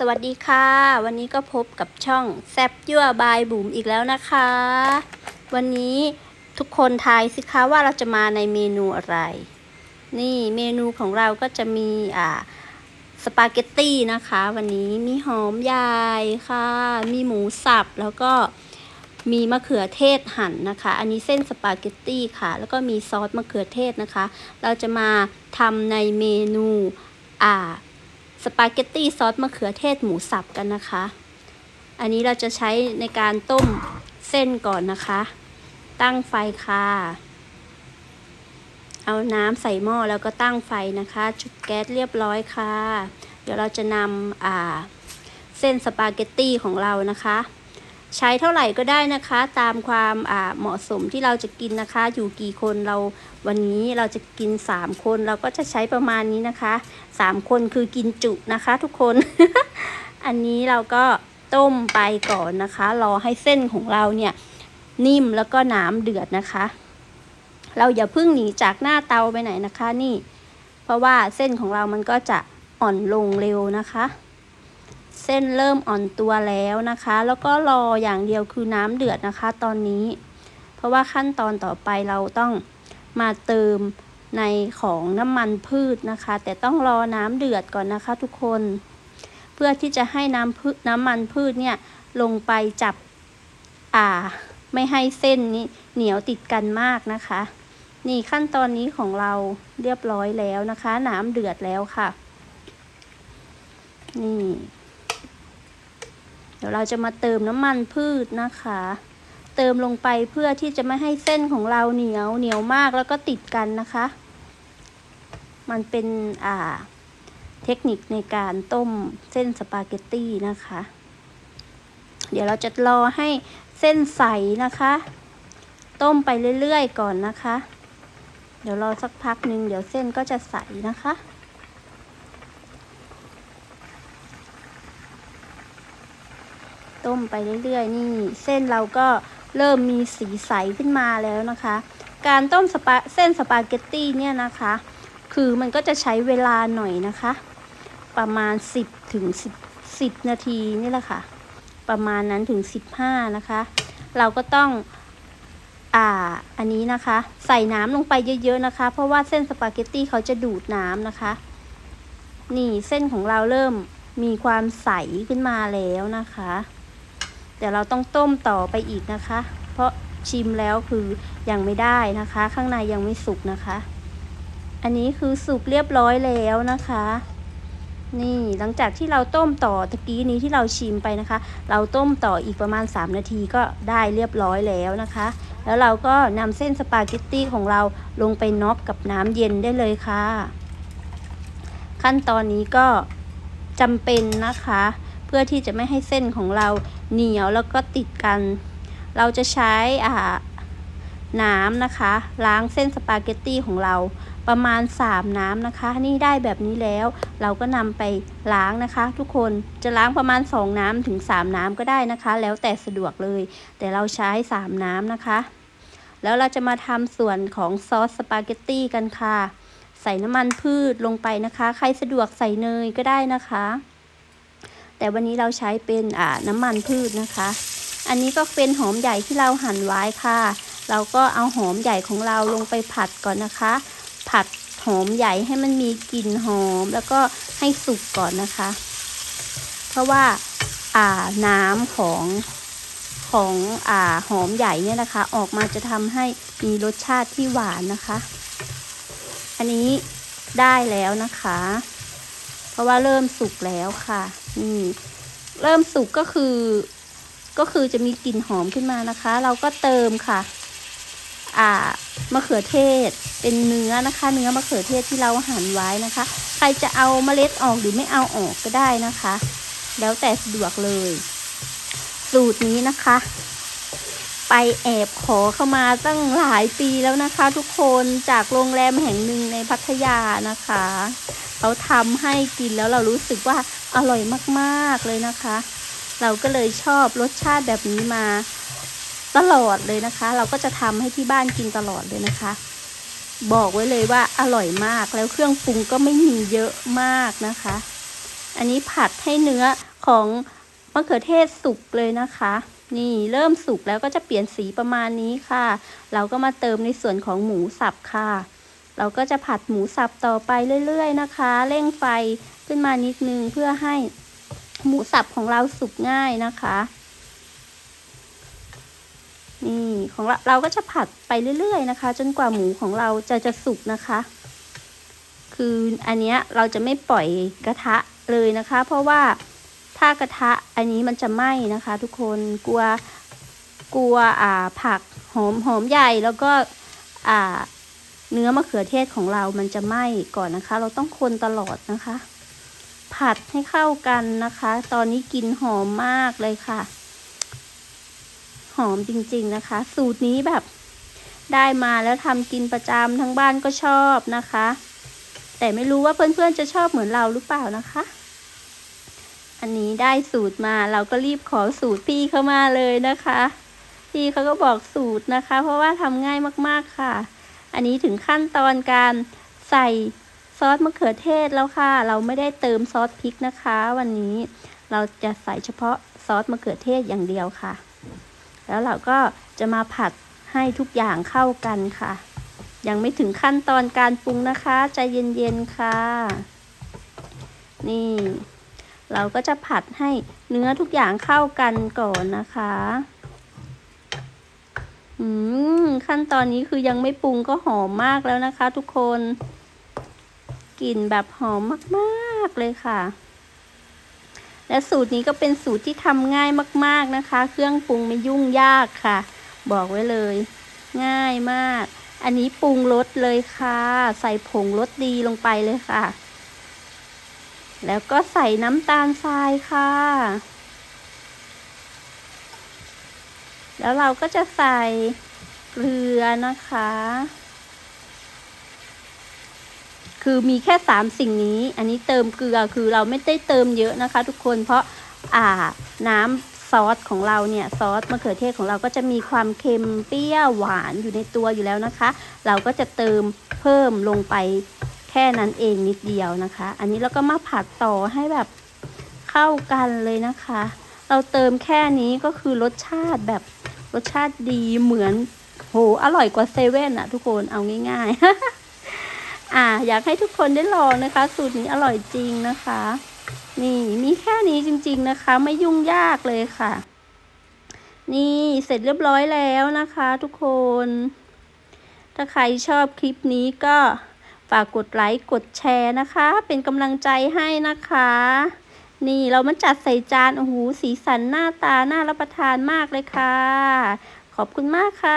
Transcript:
สวัสดีค่ะ วันนี้ก็พบกับช่องแซบยั่วบายบุ๋มอีกแล้วนะคะ วันนี้ทุกคนทายสิคะว่าเราจะมาในเมนูอะไร นี่เมนูของเราก็จะมีอ่าสปาเกตตี้นะคะ วันนี้มีหอมใหญ่ค่ะ มีหมูสับแล้วก็มีมะเขือเทศหั่นนะคะ อันนี้เส้นสปาเกตตี้ค่ะ แล้วก็มีซอสมะเขือเทศนะคะ เราจะมาทำในเมนูอ่า สปาเกตตี้ซอสมะเขือเทศหมูสับกันนะคะ อันนี้เราจะใช้ในการต้มเส้นก่อนนะคะ ตั้งไฟค่ะ เอาน้ำใส่หม้อแล้วก็ตั้งไฟนะคะ จุดแก๊สเรียบร้อยค่ะ เดี๋ยวเราจะนำเส้นสปาเกตตี้ของเรานะคะ ใช้เท่าไหร่ก็ได้นะคะ ตามความเหมาะสมที่เราจะกินนะคะ อยู่กี่คนเราวันนี้เราจะกิน 3 คน เราก็จะใช้ประมาณนี้นะคะ 3 คนคือกินจุนะคะ ทุกคน อันนี้เราก็ต้มไปก่อนนะคะ รอให้เส้นของเราเนี่ยนิ่มแล้วก็น้ำเดือดนะคะ เราอย่าเพิ่งหนีจากหน้าเตาไปไหนนะคะนี่ เพราะว่าเส้นของเรามันก็จะอ่อนลงเร็วนะคะ เส้นเริ่มอ่อนตัวแล้วนะคะ แล้วก็รออย่างเดียวคือน้ำเดือดนะคะ ตอนนี้ เพราะว่าขั้นตอนต่อไปเราต้องมาเติมในของน้ำมันพืชนะคะ แต่ต้องรอน้ำเดือดก่อนนะคะ ทุกคน เพื่อที่จะให้น้ำพืชน้ำมันพืชเนี่ยลงไปจับอ่า ไม่ให้เส้นนี้เหนียวติดกันมากนะคะ นี่ขั้นตอนนี้ของเราเรียบร้อยแล้วนะคะ น้ำเดือดแล้วค่ะ นี่ ดี๋ยวเราจะมาเติมน้ำมันพืชนะคะ เติมลงไปเพื่อที่จะไม่ให้เส้นของเราเหนียวเหนียวมากแล้วก็ติดกันนะคะ มันเป็นอ่าเทคนิคในการต้มเส้นสปาเกตตี้นะคะ เดี๋ยวเราจะรอให้เส้นใสนะคะ ต้มไปเรื่อยๆก่อนนะคะ เดี๋ยวรอสักพักหนึ่งเดี๋ยวเส้นก็จะใสนะคะ ต้มไปเรื่อยๆ นี่เส้นเราก็เริ่มมีสีใสขึ้นมาแล้วนะคะ การต้มสปาเส้นสปาเกตตี้เนี่ยนะคะ คือมันก็จะใช้เวลาหน่อยนะคะ ประมาณ 10ถึง10 10 นาทีนี่แหละค่ะ ประมาณนั้นถึง 15 นะคะ เราก็ต้องอ่าอันนี้นะคะ ใส่น้ำลงไปเยอะๆนะคะ เพราะว่าเส้นสปาเกตตี้เขาจะดูดน้ำนะคะ นี่เส้นของเราเริ่มมีความใสขึ้นมาแล้วนะคะ แต่เราต้องต้มต่อไปอีกนะคะ เพราะชิมแล้วคือยังไม่ได้นะคะ ข้างในยังไม่สุกนะคะ อันนี้คือสุกเรียบร้อยแล้วนะคะ นี่หลังจากที่เราต้มต่อตะกี้นี้ที่เราชิมไปนะคะ เราต้มต่ออีกประมาณ 3 นาทีก็ได้เรียบร้อยแล้วนะคะ แล้วเราก็นำเส้นสปาเกตตี้ของเราลงไปน็อกกับน้ำเย็นได้เลยค่ะ ขั้นตอนนี้ก็จำเป็นนะคะ พื่อที่จะไม่ให้เส้นของเราเหนียวแล้วก็ติดกัน เราจะใช้อ่าน้ำนะคะ ล้างเส้นสปาเกตตี้ของเราประมาณ 3 น้ำนะคะ นี่ได้แบบนี้แล้ว เราก็นำไปล้างนะคะ ทุกคนจะล้างประมาณ 2 น้ำถึง 3 น้ำก็ได้นะคะ แล้วแต่สะดวกเลย แต่เราใช้ 3 น้ำนะคะ แล้วเราจะมาทำส่วนของซอสสปาเกตตี้กันค่ะ ใส่น้ำมันพืชลงไปนะคะ ใครสะดวกใส่เนยก็ได้นะคะ แต่วันนี้เราใช้เป็นน้ำมันพืชนะคะ อันนี้ก็เป็นหอมใหญ่ที่เราหั่นไว้ค่ะ เราก็เอาหอมใหญ่ของเราลงไปผัดก่อนนะคะ ผัดหอมใหญ่ให้มันมีกลิ่นหอม แล้วก็ให้สุกก่อนนะคะ เพราะว่าอ่าน้ำของของอ่าหอมใหญ่เนี่ยนะคะ ออกมาจะทำให้มีรสชาติที่หวานนะคะ อันนี้ได้แล้วนะคะ เพราะว่าเริ่มสุกแล้วค่ะ นี่เริ่มสุกก็คือ ก็คือจะมีกลิ่นหอมขึ้นมานะคะ เราก็เติมค่ะ อ่ามะเขือเทศเป็นเนื้อนะคะ เนื้อมะเขือเทศที่เราหั่นไว้นะคะ ใครจะเอาเมล็ดออกหรือไม่เอาออกก็ได้นะคะ แล้วแต่สะดวกเลย สูตรนี้นะคะ ไปแอบขอเข้ามาตั้งหลายปีแล้วนะคะ ทุกคนจากโรงแรมแห่งหนึ่งในพัทยานะคะเขาทำให้กินแล้วเรารู้สึกว่า อร่อยมากๆเลยนะคะ เราก็เลยชอบรสชาติแบบนี้มาตลอดเลยนะคะ เราก็จะทำให้ที่บ้านกินตลอดเลยนะคะ บอกไว้เลยว่าอร่อยมากแล้วเครื่องปรุงก็ไม่มีเยอะมากนะคะ อันนี้ผัดให้เนื้อของมะเขือเทศสุกเลยนะคะ นี่เริ่มสุกแล้วก็จะเปลี่ยนสีประมาณนี้ค่ะ เราก็มาเติมในส่วนของหมูสับค่ะ เราก็จะผัดหมูสับต่อไปเรื่อย ๆ นะคะ เร่งไฟ ขึ้นมานิดนึงเพื่อให้หมูสับของเราสุกง่ายนะคะนี่ของเราเราก็จะผัดไปเรื่อย ๆ นะคะ จนกว่าหมูของเราจะจะสุกนะคะ คืออันเนี้ยเราจะไม่ปล่อยกระทะเลยนะคะ เพราะว่าถ้ากระทะอันนี้มันจะไหม้นะคะ ทุกคนกลัวกลัวอ่าผักหอมหอมใหญ่แล้วก็อ่าเนื้อมะเขือเทศของเรามันจะไหม้ก่อนนะคะ เราต้องคนตลอดนะคะ ผัดให้เข้ากันนะคะ ตอนนี้กลิ่นหอมมากเลยค่ะ หอมจริงๆนะคะ สูตรนี้แบบ ได้มาแล้วทำกินประจำทั้งบ้านก็ชอบนะคะ แต่ไม่รู้ว่าเพื่อนๆจะชอบเหมือนเราหรือเปล่านะคะ อันนี้ได้สูตรมาเราก็รีบขอสูตรพี่เข้ามาเลยนะคะ พี่เขาก็บอกสูตรนะคะ เพราะว่าทำง่ายมากๆค่ะ อันนี้ถึงขั้นตอนการใส่ อสมะเขือเทศแล้วค่ะ เราไม่ได้เติมซอสพริกนะคะ วันนี้เราจะใส่เฉพาะซอสมะเขือเทศอย่างเดียวค่ะ แล้วเราก็จะมาผัดให้ทุกอย่างเข้ากันค่ะ ยังไม่ถึงขั้นตอนการปรุงนะคะใจเย็นๆค่ะ นี่ เราก็จะผัดให้เนื้อทุกอย่างเข้ากันก่อนนะคะอืมขั้นตอนนี้คือยังไม่ปรุงก็หอมมากแล้วนะคะ ทุกคน กลิ่นแบบหอมมากๆเลยค่ะ และสูตรนี้ก็เป็นสูตรที่ทำง่ายมาก ๆนะคะ เครื่องปรุงไม่ยุ่งยากค่ะ บอกไว้เลย ง่ายมาก อันนี้ปรุงรสเลยค่ะ ใส่ผงรสดีลงไปเลยค่ะ แล้วก็ใส่น้ำตาลทรายค่ะ แล้วเราก็จะใส่เกลือนะคะ คือมีแค่สามสิ่งนี้ อันนี้เติมเกลือคือเราไม่ได้เติมเยอะนะคะ ทุกคนเพราะอ่าน้ำซอสของเราเนี่ยซอสมะเขือเทศของเราก็จะมีความเค็มเปรี้ยวหวานอยู่ในตัวอยู่แล้วนะคะ เราก็จะเติมเพิ่มลงไปแค่นั้นเองนิดเดียวนะคะ อันนี้เราก็มาผัดต่อให้แบบเข้ากันเลยนะคะ เราเติมแค่นี้ก็คือรสชาติแบบรสชาติดีเหมือนโหอร่อยกว่าเซเว่นอะทุกคนเอาง่าย ๆ อ่า อยากให้ทุกคนได้ลองนะคะ สูตรนี้อร่อยจริงนะคะ นี่มีแค่นี้จริง ๆนะคะ ไม่ยุ่งยากเลยค่ะ นี่เสร็จเรียบร้อยแล้วนะคะ ทุกคน ถ้าใครชอบคลิปนี้ก็ฝากกดไลค์กดแชร์นะคะ เป็นกำลังใจให้นะคะ นี่เรามาจัดใส่จานโอ้โหสีสันหน้าตาน่ารับประทานมากเลยค่ะ ขอบคุณมากค่ะ